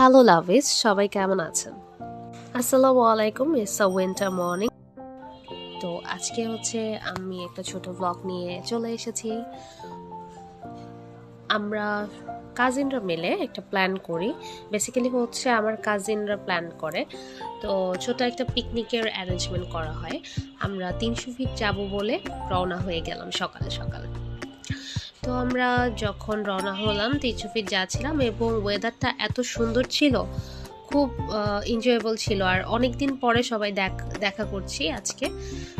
Hello লাভিস, সবাই কেমন আছেন? আসসালামু আলাইকুম, ইটস আ উইন্টার মর্নিং তো আজকে হচ্ছে আমি একটা ছোট ব্লগ নিয়ে চলে এসেছি। আমরা কাজিনরা মিলে একটা প্ল্যান করি। বেসিক্যালি হচ্ছে আমার কাজিনরা প্ল্যান করে। তো ছোট একটা পিকনিকের অ্যারেঞ্জমেন্ট করা হয়। আমরা তিনশো ফিট যাব বলে রওনা হয়ে গেলাম সকালে সকালে। তো আমরা যখন রওনা হলাম তিনশো ফিট যাচ্ছিলাম এবং ওয়েদারটা এত সুন্দর ছিল, খুব এনজয়েবল ছিল। আর অনেক দিন পরে সবাই দেখ- করছি আজকে।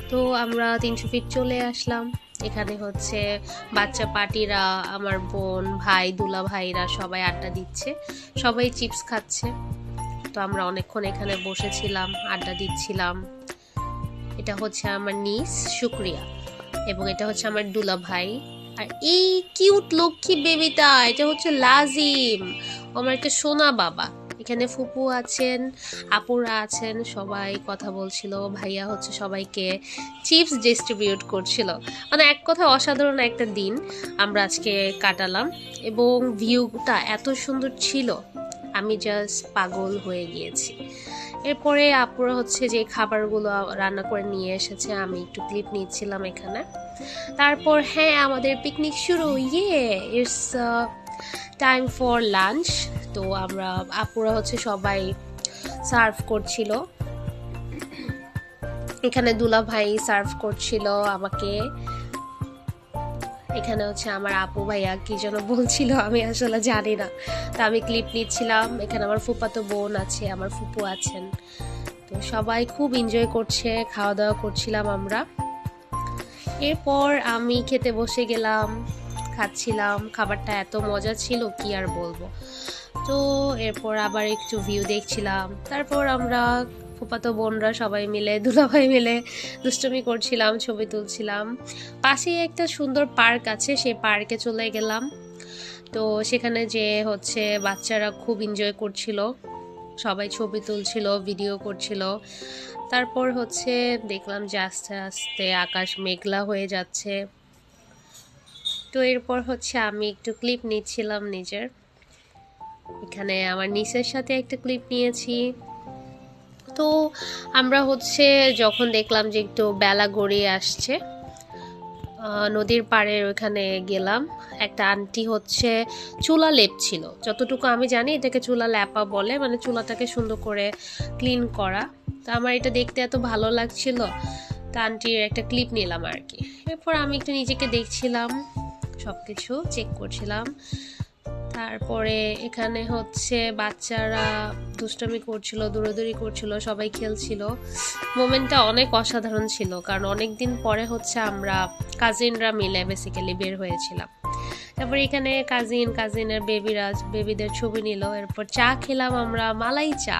তো আমরা তিনশো ফিট চলে আসলাম। এখানে হচ্ছে বাচ্চা পার্টিরা, আমার বোন, ভাই, দুলা ভাইরা সবাই আড্ডা দিচ্ছে। সবাই চিপস খাচ্ছে। তো আমরা অনেকক্ষণ এখানে বসেছিলাম, আড্ডা দিচ্ছিলাম। এটা হচ্ছে আমার নিস শুক্রিয়া। এবং এটা হচ্ছে আমার দুলা ভাই। আর এই কিউট লক্ষ্মী বেবিটা, এটা হচ্ছে লাজিম। আমার একটা সোনা বাবা। এখানে ফুপু আছেন, আপুরা আছেন, সবাই কথা বলছিল, ভাইয়া হচ্ছে সবাইকে চিপস ডিস্ট্রিবিউট করছিল। মানে এক কথা অসাধারণ একটা দিন আমরা আজকে কাটালাম এবং ভিউটা এত সুন্দর ছিল। আমি জাস্ট পাগল হয়ে গিয়েছি। এরপরে আপুরা হচ্ছে যে খাবারগুলো রান্না করে নিয়ে এসেছে, আমি একটু ক্লিপ নিচ্ছিলাম এখানে। তারপর হ্যাঁ আমাদের পিকনিক শুরু ইয়ে ইটস টাইম ফর লাঞ্চ তো আমরা, আপুরা হচ্ছে সবাই সার্ভ করছিল। এখানে দুলা ভাই সার্ভ করছিল আমাকে। এখানে হচ্ছে আমার আপু ভাইয়া, কি যেন বলছিল, আমি আসলে জানি না। তা আমি ক্লিপ নিচ্ছিলাম। এখানে আমার ফুপাতো বোন আছে, আমার ফুপু আছেন। তো সবাই খুব এনজয় করছে খাওয়া দাওয়া করছিলাম আমরা। এরপর আমি খেতে বসে গেলাম, খাচ্ছিলাম। খাবারটা এত মজা ছিল, কি আর বলব? তো এরপর আবার একটু ভিউ দেখছিলাম। তারপর আমরা ফুপাতো বোনরা সবাই মিলে, দুলাভাই মিলে দুষ্টমি করছিলাম, ছবি তুলছিলাম। পাশেই একটা সুন্দর পার্ক আছে, সেই পার্কে চলে গেলাম। তো সেখানে যে হচ্ছে বাচ্চারা খুব এনজয় করছিল। সবাই ছবি তুলছিল ভিডিও করছিল। তারপর হচ্ছে দেখলাম যে আস্তে আস্তে আকাশ মেঘলা হয়ে যাচ্ছে। তো এরপর হচ্ছে আমি একটু ক্লিপ নিচ্ছিলাম নিজের। এখানে আমার নিচের সাথে একটা ক্লিপ নিয়েছি। তো আমরা হচ্ছে যখন দেখলাম যে একটু বেলা গড়িয়ে আসছে নদীর পাড়ের ওইখানে গেলাম। একটা আন্টি হচ্ছে চুলা লেপ ছিল যতটুকু আমি জানি এটাকে চুলা ল্যাপা বলে মানে চুলাটাকে সুন্দর করে ক্লিন করা। তো আমার এটা দেখতে এত ভালো লাগছিল, তা আন্টির একটা ক্লিপ নিলাম আর কি। এরপর আমি একটু নিজেকে দেখছিলাম সব কিছু চেক করছিলাম। তারপরে এখানে হচ্ছে বাচ্চারা দুষ্টমি করছিল, দৌড়াদৌড়ি করছিল, সবাই খেলছিল। মোমেন্টটা অনেক অসাধারণ ছিল, কারণ অনেক দিন পরে হচ্ছে আমরা কাজিনরা মিলে বেসিক্যালি বের হয়েছিলাম। তারপর এখানে কাজিন কাজিনের বেবিরা বেবিদের ছবি নিল, এরপর চা খেলাম আমরা, মালাই চা।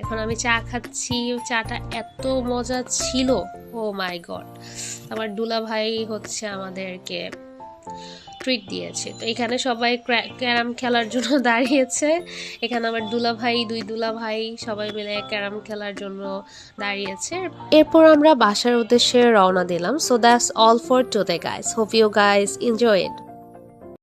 এখন আমি চা খাচ্ছি, চাটা এত মজা ছিল, ও মাই গড আমার দুলা ভাই হচ্ছে আমাদেরকে ট্রিট দিয়েছে। তো এখানে সবাই ক্যারাম খেলার জন্য দাঁড়িয়েছে। এখানে আমার দুলা ভাই দুই দুলা ভাই সবাই মিলে ক্যারাম খেলার জন্য দাঁড়িয়েছে। এরপর আমরা বাসার উদ্দেশ্যে রওনা দিলাম। So that's all for today guys hope you guys enjoy it